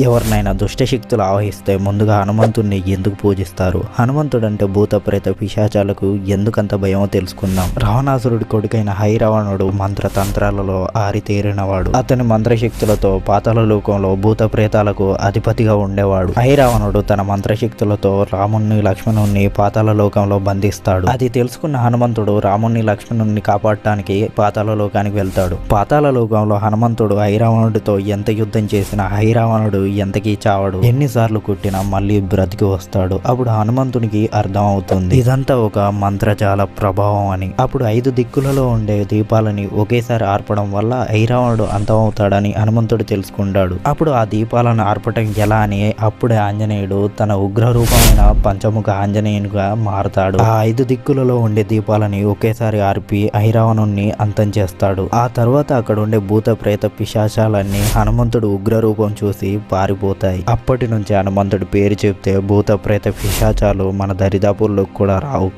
ఎవరినైనా దుష్టశక్తులు ఆవహిస్తే ముందుగా హనుమంతుణ్ణి ఎందుకు పూజిస్తారు? హనుమంతుడు అంటే భూత ప్రేత పిశాచాలకు ఎందుకంత భయమో తెలుసుకుందాం. రావణాసురుడి కొడుకైన హైరావణుడు మంత్రతంత్రాలలో ఆరితేరినవాడు. అతని మంత్రశక్తులతో పాతాళ లోకంలో భూత ప్రేతాలకు అధిపతిగా ఉండేవాడు. హైరావణుడు తన మంత్రశక్తులతో రాముణ్ణి లక్ష్మణుణ్ణి పాతాల లోకంలో బంధిస్తాడు. అది తెలుసుకున్న హనుమంతుడు రాముణ్ణి లక్ష్మణుణ్ణి కాపాడటానికి పాతాల లోకానికి వెళ్తాడు. పాతాల లోకంలో హనుమంతుడు హైరావణుడితో ఎంత యుద్ధం చేసినా హైరావణుడు ఎంతకీ చావడు? ఎన్నిసార్లు కుట్టినా మళ్ళీ బ్రతికి వస్తాడు. అప్పుడు హనుమంతునికి అర్థం అవుతుంది ఇదంతా ఒక మంత్రజాల ప్రభావం అని. అప్పుడు ఐదు దిక్కులలో ఉండే దీపాలని ఒకేసారి ఆర్పడం వల్ల ఐరావణుడు అంతమవుతాడని హనుమంతుడు తెలుసుకుంటాడు. అప్పుడు ఆ దీపాలను ఆర్పటం ఎలా అని అప్పుడే ఆంజనేయుడు తన ఉగ్ర రూపమైన పంచముఖ ఆంజనేయునిగా మారతాడు. ఆ ఐదు దిక్కులలో ఉండే దీపాలని ఒకేసారి ఆర్పి ఐరావణుణ్ణి అంతం చేస్తాడు. ఆ తర్వాత అక్కడ ఉండే భూత ప్రేత పిశాచాలన్నీ హనుమంతుడు ఉగ్ర రూపం చూసి పారిపోతాయి. అప్పటి నుంచి హనుమంతుడి పేరు చెప్తే భూత ప్రేత పిశాచాలు మన దరిదాపుల్లోకి కూడా రావు.